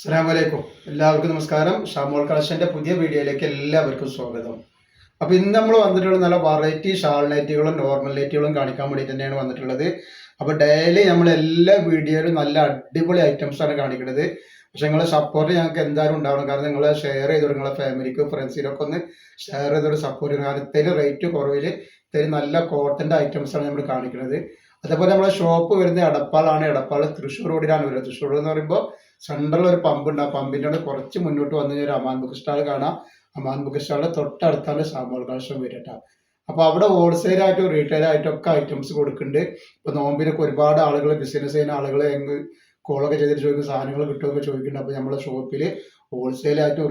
അസ്സാമലൈക്കും എല്ലാവർക്കും നമസ്കാരം. ഷാമോൾ കളക്ഷന്റെ പുതിയ വീഡിയോയിലേക്ക് എല്ലാവർക്കും സ്വാഗതം. അപ്പോൾ ഇന്ന് നമ്മൾ വന്നിട്ടുള്ള നല്ല വെറൈറ്റി ഷാൾ നൈറ്റുകളും നോർമൽ നൈറ്റുകളും കാണിക്കാൻ വേണ്ടി തന്നെയാണ് വന്നിട്ടുള്ളത്. അപ്പോൾ ഡെയിലി നമ്മൾ എല്ലാ വീഡിയോയിലും നല്ല അടിപൊളി ഐറ്റംസാണ് കാണിക്കുന്നത്. പക്ഷെ നിങ്ങളെ സപ്പോർട്ട് ഞങ്ങൾക്ക് എന്തായാലും ഉണ്ടാവണം. കാരണം നിങ്ങൾ ഷെയർ ചെയ്തോളൂ നിങ്ങളെ ഫാമിലിക്കും ഫ്രണ്ട്സിനൊക്കെ ഒന്ന് ഷെയർ ചെയ്തോട് സപ്പോർട്ട് ചെയ്യണം കാരണം ഇത്തിരി റേറ്റ് കുറവിൽ ഇത്തിരി നല്ല കോട്ടന്റെ ഐറ്റംസാണ് നമ്മൾ കാണിക്കുന്നത്. അതേപോലെ നമ്മളെ ഷോപ്പ് വരുന്നത് എടപ്പാളാണ്. എടപ്പാൾ തൃശ്ശൂർ റോഡിലാണ് വരുന്നത്. തൃശ്ശൂർ എന്ന് പറയുമ്പോൾ സെൻട്രൽ ഒരു പമ്പ് ഉണ്ട് ആ പമ്പിന്റെ അവിടെ കുറച്ച് മുന്നോട്ട് വന്നു കഴിഞ്ഞാൽ അമാൻ ബുക്ക് സ്റ്റാൾ കാണാം. അമാൻ ബുക്ക് സ്റ്റാളിന്റെ തൊട്ടടുത്താണ് സാമ്പാൾ കളക്ഷൻ വരട്ട. അപ്പോൾ അവിടെ ഹോൾസെയിൽ ആയിട്ടും റീറ്റെയിൽ ആയിട്ടും ഒക്കെ ഐറ്റംസ് കൊടുക്കുന്നുണ്ട് ഇപ്പോൾ നോമ്പിനൊക്കെ ഒരുപാട് ആളുകൾ ബിസിനസ് ചെയ്യുന്ന ആളുകൾ എങ്ങ് കോളൊക്കെ ചെയ്തിട്ട് ചോദിക്കുന്ന സാധനങ്ങൾ കിട്ടുമൊക്കെ ചോദിക്കുന്നുണ്ട് അപ്പോൾ നമ്മുടെ ഷോപ്പിൽ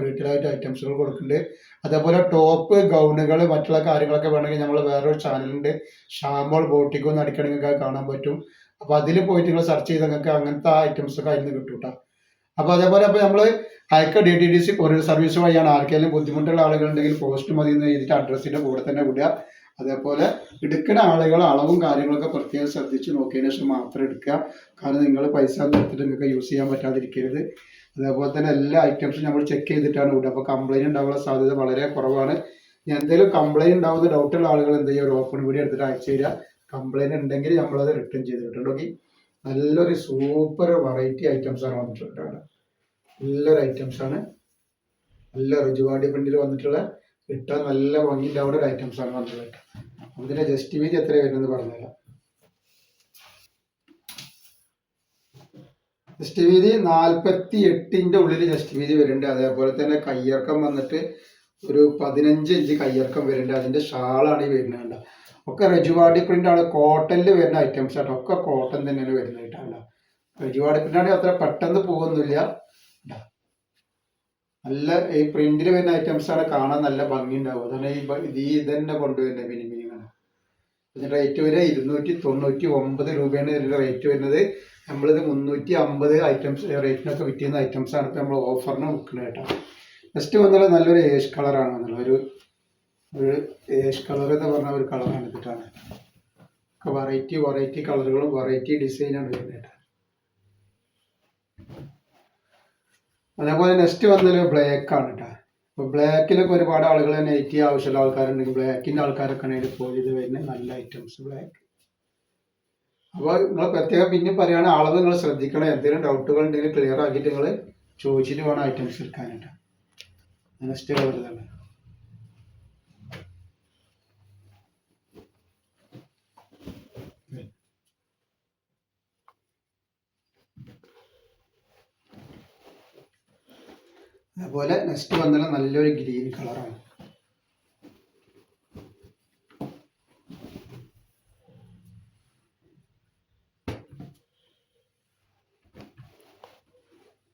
റീറ്റെയിൽ ആയിട്ടും ഐറ്റംസുകൾ കൊടുക്കുന്നുണ്ട് അതേപോലെ ടോപ്പ് ഗൗണുകൾ മറ്റുള്ള കാര്യങ്ങളൊക്കെ വേണമെങ്കിൽ നമ്മൾ വേറൊരു ചാനലുണ്ട്. ഷാമ്പോൾ ബോട്ടിക്കോ എന്ന് അടിക്കണമെങ്കിൽ കാണാൻ പറ്റും. അപ്പോൾ അതിൽ പോയിട്ട് നിങ്ങൾ സെർച്ച് ചെയ്ത് നിങ്ങൾക്ക് അങ്ങനത്തെ ഐറ്റംസ് ഐറ്റംസൊക്കെ അതിൽ നിന്ന് കിട്ടും കേട്ടോ അപ്പോൾ അതേപോലെ അപ്പോൾ നമ്മൾ അയക്ക D T D C courier service വഴിയാണ് ആർക്കെങ്കിലും ബുദ്ധിമുട്ടുള്ള ആളുകളുണ്ടെങ്കിൽ പോസ്റ്റ് മതി എന്ന് എഴുതിയിട്ട് അഡ്രസ്സിന്റെ കൂടെ തന്നെ വിടുക. അതേപോലെ എടുക്കുന്ന ആളുകൾ അളവും കാര്യങ്ങളൊക്കെ പ്രത്യേകം ശ്രദ്ധിച്ച് നോക്കിയതിന് ശേഷം മാത്രം എടുക്കുക. കാരണം നിങ്ങൾ പൈസ എടുത്തിട്ട് നിങ്ങൾക്ക് യൂസ് ചെയ്യാൻ പറ്റാതിരിക്കരുത്. അതേപോലെ തന്നെ എല്ലാ ഐറ്റംസും നമ്മൾ ചെക്ക് ചെയ്തിട്ടാണ് വിടുക. അപ്പോൾ കംപ്ലൈന്റ് ഉണ്ടാവാനുള്ള സാധ്യത വളരെ കുറവാണ്. എന്തെങ്കിലും കംപ്ലൈന്റ് ഉണ്ടാവുന്ന ഡൗട്ടുള്ള ആളുകൾ എന്ത് ചെയ്യുക ഒരു ഓപ്പൺ വീഡിയോ എടുത്തിട്ട് അയച്ചു തരിക. കംപ്ലൈന്റ് ഉണ്ടെങ്കിൽ നമ്മളത് റിട്ടേൺ ചെയ്ത് കിട്ടുന്നുണ്ടെങ്കിൽ നല്ലൊരു സൂപ്പർ വെറൈറ്റി ഐറ്റംസ് ആണ് വന്നിട്ടുള്ളത്. നല്ലൊരു ഐറ്റംസ് ആണ്. നല്ല റുജുവാടി ഫ്രണ്ടിൽ വന്നിട്ടുള്ള കിട്ടാൻ നല്ല ഭംഗിയുണ്ടാവുന്ന ഒരു ഐറ്റംസ് ആണ് വന്നിട്ടുള്ളത് അതിന്റെ ജസ്റ്റ് വീതി എത്ര വരുന്നത് പറഞ്ഞുതരാം. ജസ്റ്റ് വീതി നാൽപ്പത്തി എട്ടിന്റെ ഉള്ളിൽ ജസ്റ്റ് വീതി വരുന്നുണ്ട്. അതേപോലെ തന്നെ കയ്യിറക്കം വന്നിട്ട് ഒരു പതിനഞ്ച് ഇഞ്ച് കയ്യിറക്കം വരുന്നുണ്ട്. അതിന്റെ ഷാളാണ് ഈ വരുന്നത്. ഒക്കെ റെജുവാടി പ്രിന്റ് ആണ് കോട്ടണിൽ വരുന്ന ഐറ്റംസ് ആണ് ഒക്കെ കോട്ടൺ തന്നെയാണ് വരുന്നതായിട്ടാണ് റെജുവാടി റജുവാടി പ്രിന്റ് ആണെങ്കിൽ അത്ര പെട്ടെന്ന് പോകുന്നില്ല. നല്ല ഈ പ്രിന്റിൽ വരുന്ന ഐറ്റംസ് ആണ് കാണാൻ നല്ല ഭംഗി ഉണ്ടാവും അതാണ് ഈ ഇത് ഈ ഇതന്നെ കൊണ്ടുവരുന്നത് മിനിമിനിങ്ങനെ ഇതിന്റെ റേറ്റ് വരെ ഇരുന്നൂറ്റി തൊണ്ണൂറ്റി ഒമ്പത് രൂപയാണ് ഇതിന്റെ റേറ്റ് വരുന്നത്. നമ്മളിത് മുന്നൂറ്റി അമ്പത് ഐറ്റംസ് റേറ്റിനൊക്കെ ഐറ്റംസ് ആണ് ഇപ്പൊ നമ്മൾ ഓഫറിന് വിൽക്കുന്നത് കേട്ടോ. ജസ്റ്റ് വന്നാൽ നല്ലൊരു ഏഷ് കളറാണ് വന്നുള്ളത് ഒരു ഒരു ഏഷ് കളർ എന്ന് പറഞ്ഞ ഒരു കളർ എടുത്തിട്ടാണ് വെറൈറ്റി വെറൈറ്റി കളറുകളും വെറൈറ്റി ഡിസൈനാണ് വരുന്നത്. അതേപോലെ നെക്സ്റ്റ് വന്നത് ബ്ലാക്ക് ആണ് കേട്ടോ അപ്പോൾ ബ്ലാക്കിലൊക്കെ ഒരുപാട് ആളുകൾ നൈറ്റി ആവശ്യമുള്ള ആൾക്കാരുണ്ടെങ്കിൽ ബ്ലാക്കിന്റെ ആൾക്കാരൊക്കെ ആണെങ്കിൽ ഇത് വരുന്ന നല്ല ഐറ്റംസ് ബ്ലാക്ക് അപ്പോൾ നിങ്ങൾ പ്രത്യേകം പിന്നെ പറയുകയാണ് അളവ് നിങ്ങൾ ശ്രദ്ധിക്കണം. എന്തെങ്കിലും ഡൗട്ടുകൾ ഉണ്ടെങ്കിൽ ക്ലിയർ ആക്കിയിട്ട് നിങ്ങൾ ചോദിച്ചിട്ട് വേണം ഐറ്റംസ് എടുക്കാനായിട്ട്. നെക്സ്റ്റ് കളർ അതുപോലെ നെക്സ്റ്റ് വന്നാൽ നല്ലൊരു ഗ്രീൻ കളറാണ്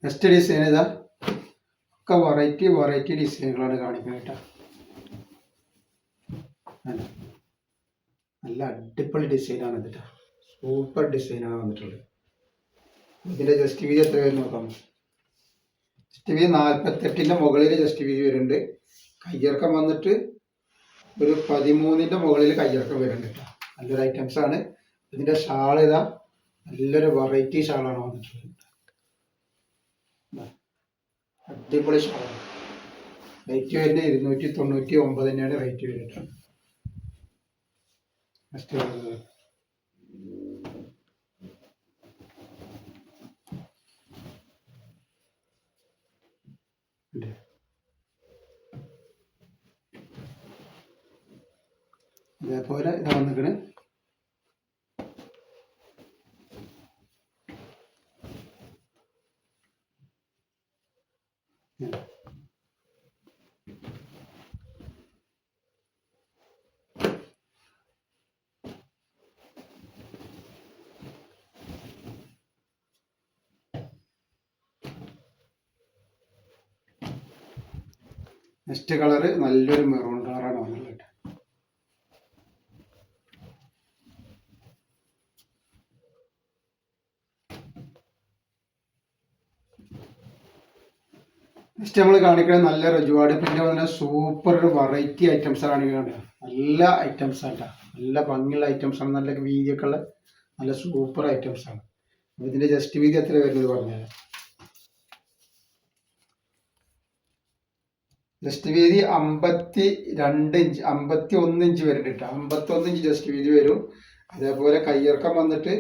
നെക്സ്റ്റ് ഡിസൈൻ ഇതാ. ഒക്കെ വെറൈറ്റി വെറൈറ്റി ഡിസൈനുകളാണ് കാണിക്കുന്നത് കേട്ടോ. നല്ല അടിപൊളി ഡിസൈനാണ് കേട്ടോ. സൂപ്പർ ഡിസൈനാണ് വന്നിട്ടുള്ളത്. ഇതിന്റെ ജസ്റ്റ് വീതി എത്ര നോക്കാം. ജസ്റ്റ് വി നാൽപ്പത്തെട്ടിന്റെ മുകളിൽ ജസ്റ്റ് വി വരുന്നുണ്ട്. കയ്യിറക്കം വന്നിട്ട് ഒരു പതിമൂന്നിന്റെ മുകളിൽ കയ്യിറക്കം വരുന്നുണ്ട് നല്ലൊരു ഐറ്റംസ് ആണ്. ഇതിന്റെ ഷാൾ ഇതാ. നല്ലൊരു വെറൈറ്റി ഷാളാണ് വന്നിട്ടുള്ളത്. അടിപൊളി ഷാളാണ്. റേറ്റ് വരുന്നത് ഇരുന്നൂറ്റി തൊണ്ണൂറ്റി ഒമ്പത് തന്നെയാണ് റേറ്റ് വരുന്നത് ഉണ്ട്. ഇതേപോലെ ഇത് വന്നിക്കണ് നെക്സ്റ്റ് കളർ നല്ലൊരു മെറൂൺ കളറാണ് വന്നിട്ടുള്ളത് നെക്സ്റ്റ് നമ്മൾ കാണിക്കുന്നത് നല്ല റജുവാട് പിന്നെ പറഞ്ഞാൽ സൂപ്പർ ഒരു വെറൈറ്റി ഐറ്റംസ് ആണ് ഈ കാണുന്നത്. നല്ല ഐറ്റംസ് ആണ് നല്ല ഭംഗിയുള്ള ഐറ്റംസ് ആണ് നല്ല വീതിയൊക്കെ ഉള്ള നല്ല സൂപ്പർ ഐറ്റംസ് ആണ്. ഇതിന്റെ ജസ്റ്റ് വീതി എത്ര വരുന്നത് പറഞ്ഞാൽ ജസ്റ്റ് വീതി അമ്പത്തി രണ്ട് ഇഞ്ച് അമ്പത്തി ഒന്ന് ഇഞ്ച് വരുന്നുണ്ട് കേട്ടോ അമ്പത്തി ഒന്ന് ഇഞ്ച് ജസ്റ്റ് വീതി വരും. അതേപോലെ കയ്യിറക്കം വന്നിട്ട്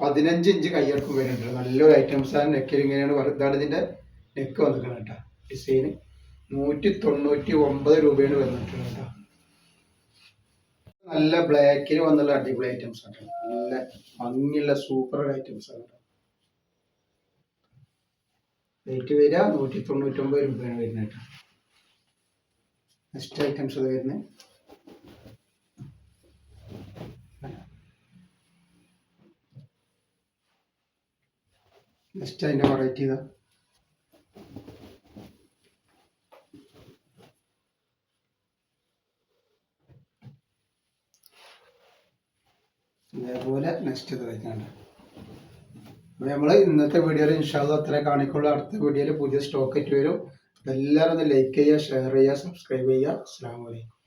പതിനഞ്ച് ഇഞ്ച് കയ്യിറക്കം വരുന്നുണ്ട് നല്ലൊരു ഐറ്റംസ് ആണ്. നെക്കിൽ ഇങ്ങനെയാണ് ഇതാണ് ഇതിന്റെ നെക്ക് വന്നിരിക്കുന്നത് കേട്ടോ ഡിസൈന് നൂറ്റി തൊണ്ണൂറ്റി ഒമ്പത് രൂപയാണ് വന്നിട്ടുള്ളത് കേട്ടോ നല്ല ബ്ലാക്കിൽ വന്നുള്ള അടിപൊളി ഐറ്റംസ് ആണ് നല്ല ഭംഗിയുള്ള സൂപ്പർ ഐറ്റംസ് ആണ് റേറ്റ് വരിക നൂറ്റി തൊണ്ണൂറ്റി ഒമ്പത് രൂപയാണ് വരുന്നത് കേട്ടോ നെക്സ്റ്റ് ഐറ്റംസ് ഇത് വരുന്നത് നെക്സ്റ്റ് അതിന്റെ വെറൈറ്റി ഇതാ ഇതേപോലെ നെക്സ്റ്റ് ഇത് വയ്ക്കാണ്ട്. അപ്പോൾ നമ്മൾ ഇന്നത്തെ വീഡിയോയിൽ ഇൻഷാല്ല അത്രേ കാണിക്കുള്ളൂ. അടുത്ത വീഡിയോയിൽ പുതിയ സ്റ്റോക്ക് ആയിട്ട് വരും. എല്ലാവരും ഒന്ന് ലൈക്ക് ചെയ്യുക ഷെയർ ചെയ്യുക സബ്സ്ക്രൈബ് ചെയ്യുക. അസ്സാം വലൈക്കും